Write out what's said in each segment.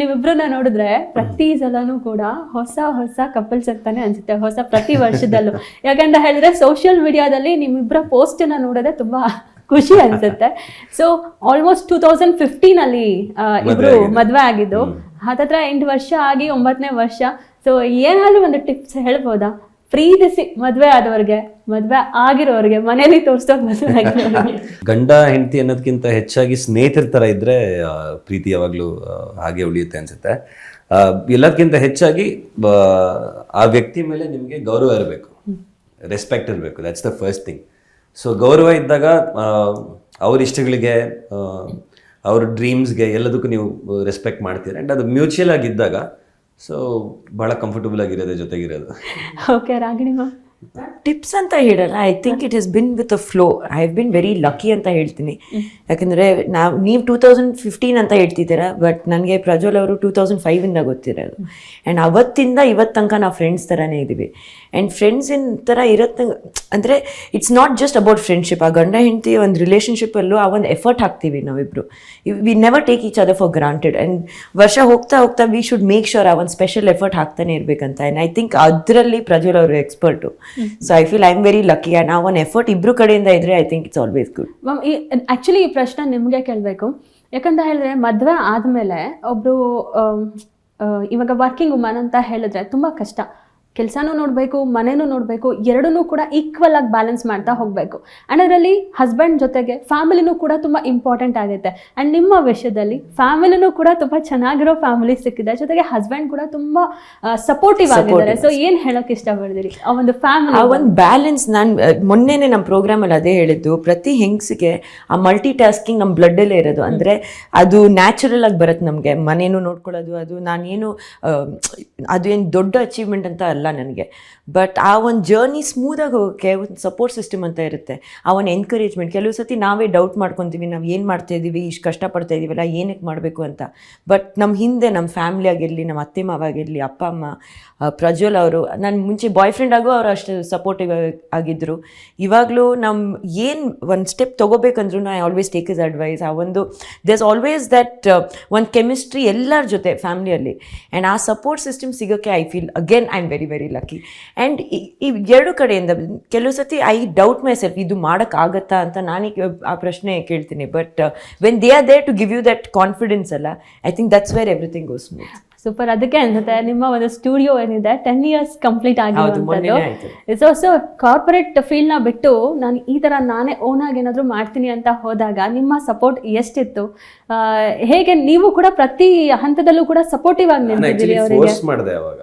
ನೀವಿಬ್ರನ್ನ ನೋಡಿದ್ರೆ ಪ್ರತಿ ಸಲನು ಕೂಡ ಹೊಸ ಹೊಸ ಕಪಲ್ಸ್ ಅಂತಾನೆ ಅನ್ಸುತ್ತೆ ಹೊಸ ಪ್ರತಿ ವರ್ಷದಲ್ಲೂ. ಯಾಕಂತ ಹೇಳಿದ್ರೆ ಸೋಷಿಯಲ್ ಮೀಡಿಯಾದಲ್ಲಿ ನಿಮ್ಮಿಬ್ಬರ ಪೋಸ್ಟ್ನ ನೋಡೋದೇ ತುಂಬಾ ಖುಷಿ ಅನ್ಸುತ್ತೆ. So almost two thousand fifteen ಅಲ್ಲಿ ಇಬ್ರು. ಮದ್ವೆ ಆಗಿದ್ದು. ಹತ್ತತ್ರ ಎಂಟು ವರ್ಷ ಆಗಿ ಒಂಬತ್ತನೇ ವರ್ಷ. ಸೊ ಏನಾದ್ರೂ ಒಂದು ಟಿಪ್ಸ್ ಹೇಳ್ಬೋದಾ? ಪ್ರೀತಿಸಿ ಮದ್ವೆ ಆದವ್ರಿಗೆ ಮದ್ವೆ ಆಗಿರೋರಿಗೆ ಮನೇಲಿ ತೋರಿಸೋದು ಮದ್ವೆ ಆಗಿರೋರಿಗೆ. ಗಂಡ ಹೆಂಡತಿ ಅನ್ನೋದಕ್ಕಿಂತ ಹೆಚ್ಚಾಗಿ ಸ್ನೇಹಿತರ ತರ ಇದ್ರೆ ಪ್ರೀತಿ ಯಾವಾಗಲೂ ಹಾಗೆ ಉಳಿಯುತ್ತೆ ಅನ್ಸುತ್ತೆ. ಎಲ್ಲದಕ್ಕಿಂತ ಹೆಚ್ಚಾಗಿ ಆ ವ್ಯಕ್ತಿ ಮೇಲೆ ನಿಮಗೆ ಗೌರವ ಇರಬೇಕು. ರೆಸ್ಪೆಕ್ಟ್ ಇರಬೇಕು. That's the first thing so ಗೌರವ ಇದ್ದಾಗ ಆ, ಅವ್ರ ಇಷ್ಟಗಳಿಗೆ ಆ, ಅವ್ರ ಡ್ರೀಮ್ಸ್ಗೆ ಎಲ್ಲದಕ್ಕೂ ನೀವು ರೆಸ್ಪೆಕ್ಟ್ ಮಾಡ್ತೀರಿ. ಆ್ಯಂಡ್ ಅದು ಮ್ಯೂಚುವಲ್ ಆಗಿದ್ದಾಗ ಸೊ ಭಾಳ ಕಂಫರ್ಟಬಲ್ ಆಗಿರೋದೇ ಜೊತೆಗಿರೋದು. Okay Ragini ma'am. ಟಿಪ್ಸ್ ಅಂತ ಹೇಳಲ್ಲ. I think it has been with a flow I have been very lucky ಅಂತ ಹೇಳ್ತೀನಿ. ಯಾಕಂದರೆ ನಾವು, ನೀವು ಟೂ ತೌಸಂಡ್ ಫಿಫ್ಟೀನ್ ಅಂತ ಹೇಳ್ತಿದ್ದೀರಾ ಬಟ್ ನನಗೆ ಪ್ರಜ್ವಲ್ ಅವರು ಟೂ ತೌಸಂಡ್ ಫೈವಿಂದ ಗೊತ್ತಿರೋದು. ಆ್ಯಂಡ್ ಅವತ್ತಿಂದ ಇವತ್ತು ತನಕ ನಾವು ಫ್ರೆಂಡ್ಸ್ ಥರನೇ ಇದ್ದೀವಿ ಆ್ಯಂಡ್ ಫ್ರೆಂಡ್ಸಿನ ಥರ ಇರತ್ತೆ ಅಂದರೆ it's not just about friendship ಆ ಗಂಡ ಹೆಂಡತಿ ಒಂದು ರಿಲೇಷನ್ಶಿಪ್ಪಲ್ಲೂ ಆ ಒಂದು ಎಫರ್ಟ್ ಹಾಕ್ತೀವಿ ನಾವಿಬ್ಬರು we never take each other for granted and ವರ್ಷ ಹೋಗ್ತಾ ಹೋಗ್ತಾ ವಿ ಶುಡ್ ಮೇಕ್ ಶೋರ್ ಆ ಒಂದು ಸ್ಪೆಷಲ್ ಎಫರ್ಟ್ ಹಾಕ್ತಾನೆ ಇರಬೇಕಂತ. ಆ್ಯಂಡ್ ಐ ಥಿಂಕ್ ಅದರಲ್ಲಿ ಪ್ರಜ್ವಲ್ ಅವರು expert so I feel I am very lucky and ನಾವು ಒಂದು ಎಫರ್ಟ್ ಇಬ್ಬರು ಕಡೆಯಿಂದ ಇದ್ರೆ I think it's always good ma'am ಈ ಆ್ಯಕ್ಚುಲಿ ಈ ಪ್ರಶ್ನೆ ನಿಮಗೆ ಕೇಳಬೇಕು. ಯಾಕಂತ ಹೇಳಿದ್ರೆ ಮದುವೆ ಆದಮೇಲೆ ಒಬ್ಬರು ಇವಾಗ ವರ್ಕಿಂಗ್ ವುಮನ್ ಅಂತ ಹೇಳಿದ್ರೆ ತುಂಬ ಕಷ್ಟ. ಕೆಲಸನೂ ನೋಡಬೇಕು ಮನೆನೂ ನೋಡಬೇಕು ಎರಡನ್ನೂ ಕೂಡ ಈಕ್ವಲ್ ಆಗಿ ಬ್ಯಾಲೆನ್ಸ್ ಮಾಡ್ತಾ ಹೋಗಬೇಕು. ಆ್ಯಂಡ್ ಅದರಲ್ಲಿ ಹಸ್ಬೆಂಡ್ ಜೊತೆಗೆ ಫ್ಯಾಮಿಲಿನೂ ಕೂಡ ತುಂಬ ಇಂಪಾರ್ಟೆಂಟ್ ಆಗುತ್ತೆ ಆ್ಯಂಡ್ ನಿಮ್ಮ ವಿಷಯದಲ್ಲಿ ಫ್ಯಾಮಿಲಿನೂ ಕೂಡ ತುಂಬ ಚೆನ್ನಾಗಿರೋ ಫ್ಯಾಮಿಲಿ ಸಿಕ್ಕಿದೆ. ಜೊತೆಗೆ ಹಸ್ಬೆಂಡ್ ಕೂಡ ತುಂಬ ಸಪೋರ್ಟಿವ್ ಆಗಿದ್ದಾರೆ. ಸೊ ಏನು ಹೇಳೋಕೆ ಇಷ್ಟಪಡ್ತೀರಿ ಆ ಒಂದು ಫ್ಯಾಮಿಲಿ ಆ ಒಂದು ಬ್ಯಾಲೆನ್ಸ್ ನಾನು ಮೊನ್ನೆನೇ ನಮ್ಮ ಪ್ರೋಗ್ರಾಮಲ್ಲಿ ಅದೇ ಹೇಳಿದ್ದು ಪ್ರತಿ ಹೆಂಗಸಿಗೆ ಆ ಮಲ್ಟಿ ಟಾಸ್ಕಿಂಗ್ ನಮ್ಮ ಬ್ಲಡ್ಡಲ್ಲೇ ಇರೋದು. ಅಂದರೆ ಅದು ನ್ಯಾಚುರಲ್ ಆಗಿ ಬರುತ್ತೆ ನಮಗೆ. ಮನೇನು ನೋಡ್ಕೊಳ್ಳೋದು ಅದು ನಾನೇನು ಏನು ದೊಡ್ಡ ಅಚೀವ್ಮೆಂಟ್ ಅಂತ ಅಲ್ಲ. ನನಗೆ. ಬಟ್ ಆ ಒಂದು ಜರ್ನಿ ಸ್ಮೂದಾಗಿ ಹೋಗೋಕ್ಕೆ ಒಂದು ಸಪೋರ್ಟ್ ಸಿಸ್ಟಮ್ ಅಂತ ಇರುತ್ತೆ. ಆ ಒಂದು ಎನ್ಕರೇಜ್ಮೆಂಟ್ ಕೆಲವು ಸತಿ ನಾವೇ ಡೌಟ್ ಮಾಡ್ಕೊತೀವಿ, ನಾವು ಏನು ಮಾಡ್ತಾ ಇದ್ದೀವಿ ಇಷ್ಟು ಕಷ್ಟಪಡ್ತಾ ಇದ್ದೀವಲ್ಲ ಏನಕ್ಕೆ ಮಾಡಬೇಕು ಅಂತ. ಬಟ್ ನಮ್ಮ ಹಿಂದೆ ನಮ್ಮ ಫ್ಯಾಮ್ಲಿ ಆಗಿರಲಿ ನಮ್ಮ ಅತ್ತೆ ಮಾವ ಆಗಿರಲಿ, ಅಪ್ಪ, ಅಮ್ಮ ಪ್ರಜ್ವಲ್ ಅವರು, ನಾನು ಮುಂಚೆ ಬಾಯ್ ಫ್ರೆಂಡ್ ಆಗೋ ಅವರು ಅಷ್ಟು ಸಪೋರ್ಟಿವ್ ಆಗಿದ್ದರು ಇವಾಗಲೂ ನಮ್ಮ ಏನು ಒಂದು step ತೊಗೋಬೇಕಂದ್ರೂ I always take his advice ಆ ಒಂದು ದೇಸ್ ಆಲ್ವೇಸ್ ದಟ್ ಒಂದು ಕೆಮಿಸ್ಟ್ರಿ ಎಲ್ಲರ ಜೊತೆ ಫ್ಯಾಮ್ಲಿಯಲ್ಲಿ ಆ್ಯಂಡ್ ಆ ಸಪೋರ್ಟ್ ಸಿಸ್ಟಮ್ ಸಿಗೋಕ್ಕೆ I feel again I am very very lucky and ಈ ಎರಡು ಕಡೆಯಿಂದ ಕೆಲವು ಸತಿ ಐ ಡೌಟ್ ಮೈ ಸೆಲ್ಫ್ ಇದು ಮಾಡೋಕ್ಕಾಗತ್ತಾ ಅಂತ ನಾನೇ ಆ ಪ್ರಶ್ನೆ ಕೇಳ್ತೀನಿ. But when they are there to give you that confidence ಅಲ್ಲ I think that's where everything goes smooth super ಅದಕ್ಕೆ ಅನ್ಸುತ್ತೆ ನಿಮ್ಮ ಒಂದು ಸ್ಟುಡಿಯೋ ಏನಿದೆ ಟೆನ್ ಇಯರ್ಸ್ ಕಂಪ್ಲೀಟ್ ಆಗಿರುವಂಥದ್ದು. ಸೊ ಆಲ್ಸೋ ಕಾರ್ಪೊರೇಟ್ ಫೀಲ್ಡ್ನ ಬಿಟ್ಟು ನಾನು ಈ ಥರ ನಾನೇ ಓನ್ ಆಗಿ ಏನಾದರೂ ಮಾಡ್ತೀನಿ ಅಂತ ಹೋದಾಗ ನಿಮ್ಮ ಸಪೋರ್ಟ್ ಎಷ್ಟಿತ್ತು? ಆ, ಹೇಗೆ ನೀವು ಕೂಡ ಪ್ರತಿ ಹಂತದಲ್ಲೂ ಕೂಡ ಸಪೋರ್ಟಿವ್ ಆಗಿ ನಿಂತಿದ್ದೀರಿ ಅವರಿಗೆ? ಫೋರ್ಸ್ ಮಾಡಿದೆ ಅವಾಗ.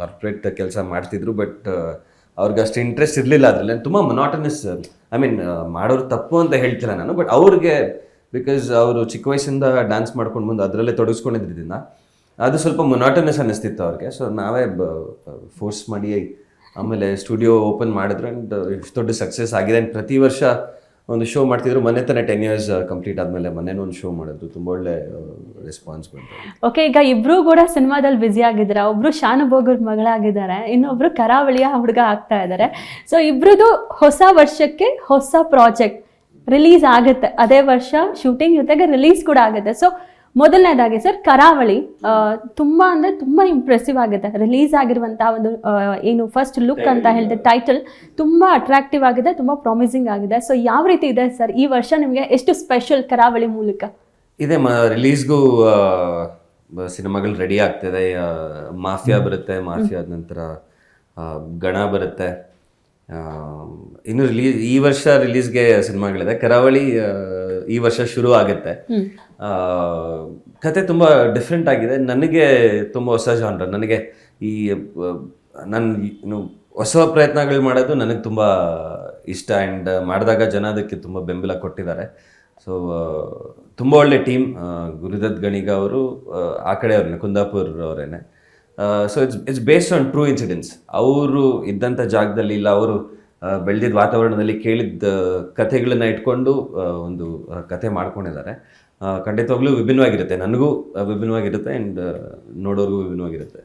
ಕಾರ್ಪೊರೇಟ್ ಕೆಲಸ ಮಾಡ್ತಿದ್ರು ಬಟ್ ಅವ್ರಿಗೆ ಅಷ್ಟು ಇಂಟ್ರೆಸ್ಟ್ ಇರಲಿಲ್ಲ ಅದ್ರಲ್ಲಿ. ತುಂಬ ಮೊನಾಟನಸ್ ಐ ಮೀನ್ ಮಾಡೋರು ತಪ್ಪು ಅಂತ ಹೇಳ್ತಿಲ್ಲ ನಾನು ಬಟ್ ಅವ್ರಿಗೆ ಬಿಕಾಸ್ ಅವರು ಚಿಕ್ಕ ವಯಸ್ಸಿಂದ ಡ್ಯಾನ್ಸ್ ಮಾಡ್ಕೊಂಡು ಬಂದು ಅದರಲ್ಲೇ ತೊಡಗಿಸ್ಕೊಂಡಿದ್ರಿಂದ ಅದು ಸ್ವಲ್ಪ ಮೊನಾಟನಸ್ ಅನ್ನಿಸ್ತಿತ್ತು ಅವ್ರಿಗೆ. ಸೊ ನಾವೇ ಫೋರ್ಸ್ ಮಾಡಿ, ಆಮೇಲೆ ಸ್ಟುಡಿಯೋ ಓಪನ್ ಮಾಡಿದ್ರು ಆ್ಯಂಡ್ ಇಷ್ಟು ದೊಡ್ಡ ಸಕ್ಸಸ್ ಆಗಿದೆ. ಆ್ಯಂಡ್ ಪ್ರತಿ ವರ್ಷ ಒಂದು ಶೋ ಮಾಡ್ತಿದ್ರು. ಮೊನ್ನೆ ತಾನೇ ಟೆನ್ ಇಯರ್ಸ್ ಕಂಪ್ಲೀಟ್ ಆದಮೇಲೆ ಮೊನ್ನೆನೂ ಒಂದು ಶೋ ಮಾಡಿದ್ರು. ತುಂಬ ಒಳ್ಳೆ ರೆಸ್ಪಾನ್ಸ್ ಬಂತು ಓಕೆ ಈಗ ಇಬ್ರೂ ಕೂಡ ಸಿನಿಮಾದಲ್ಲಿ ಬ್ಯುಸಿ ಆಗಿದ್ದಾರೆ. ಒಬ್ರು ಶಾನುಭೋಗರ್ ಮಗಳಾಗಿದ್ದಾರೆ. ಇನ್ನೊಬ್ಬರು ಕರಾವಳಿಯ ಹುಡುಗ ಆಗ್ತಾ ಇದ್ದಾರೆ. ಸೊ ಇಬ್ರದ್ದು ಹೊಸ ವರ್ಷಕ್ಕೆ ಹೊಸ ಪ್ರಾಜೆಕ್ಟ್ ರಿಲೀಸ್ ಆಗುತ್ತೆ. ಅದೇ ವರ್ಷ ಶೂಟಿಂಗ್ ಜೊತೆಗೆ ರಿಲೀಸ್ ಕೂಡ ಆಗುತ್ತೆ. ಸೊ ಮೊದಲನೇದಾಗಿ ಸರ್ ಕರಾವಳಿ ತುಂಬಾ ಅಂದ್ರೆ ತುಂಬಾ ಇಂಪ್ರೆಸಿವ್ ಆಗಿದೆ. ರಿಲೀಸ್ ಆಗಿರುವಂತಹ ಒಂದು ಏನು ಫಸ್ಟ್ ಲುಕ್ ಅಂತ ಹೇಳಿದ ಟೈಟಲ್ ತುಂಬಾ ಅಟ್ರಾಕ್ಟಿವ್ ಆಗಿದೆ ತುಂಬಾ ಪ್ರಾಮಿಸಿಂಗ್ ಆಗಿದೆ. ಸೊ ಯಾವ ರೀತಿ ಇದೆ ಸರ್ ಈ ವರ್ಷ ನಿಮಗೆ ಎಷ್ಟು ಸ್ಪೆಷಲ್ ಕರಾವಳಿ ಮೂಲಕ? ಇದೆ ರಿಲೀಸ್ಗೂ ಸಿನಿಮಾಗಳು ರೆಡಿ ಆಗ್ತಿದೆ. ಮಾಫಿಯಾ ಬರುತ್ತೆ ಮಾಫಿಯಾದ ನಂತರ ಗಣ ಬರುತ್ತೆ. ಇನ್ನು ರಿಲೀಸ್ ಈ ವರ್ಷ ರಿಲೀಸ್ಗೆ ಸಿನಿಮಾಗಳಿದೆ. ಕರಾವಳಿ ಈ ವರ್ಷ ಶುರು ಆಗುತ್ತೆ. ಕತೆ ತುಂಬ ಡಿಫ್ರೆಂಟ್ ಆಗಿದೆ. ನನಗೆ ತುಂಬ ಹೊಸ ಜಾನ್ರ ನನಗೆ ಈ ನನ್ನ ಇನ್ನು ಹೊಸ ಪ್ರಯತ್ನಗಳು ಮಾಡೋದು ನನಗೆ ತುಂಬ ಇಷ್ಟ. ಆ್ಯಂಡ್ ಮಾಡಿದಾಗ ಜನ ಅದಕ್ಕೆ ತುಂಬ ಬೆಂಬಲ ಕೊಟ್ಟಿದ್ದಾರೆ. ಸೊ ತುಂಬ ಒಳ್ಳೆ ಟೀಮ್ ಗುರುದತ್ ಗಣಿಗ ಅವರು ಆ ಕಡೆ ಅವ್ರನ್ನೇ Kundapur ಅವರೇನೆ. So it's it's based on true incidents ಅವರು ಇದ್ದಂಥ ಜಾಗದಲ್ಲಿ ಇಲ್ಲ, ಅವರು ಬೆಳೆದಿದ್ದ ವಾತಾವರಣದಲ್ಲಿ ಕೇಳಿದ್ದ ಕಥೆಗಳನ್ನ ಇಟ್ಕೊಂಡು ಒಂದು ಕಥೆ ಮಾಡ್ಕೊಂಡಿದ್ದಾರೆ. ಖಂಡಿತವಾಗ್ಲೂ ವಿಭಿನ್ನವಾಗಿರುತ್ತೆ. ನನಗೂ ವಿಭಿನ್ನವಾಗಿರುತ್ತೆ ಆ್ಯಂಡ್ ನೋಡೋರಿಗೂ ವಿಭಿನ್ನವಾಗಿರುತ್ತೆ.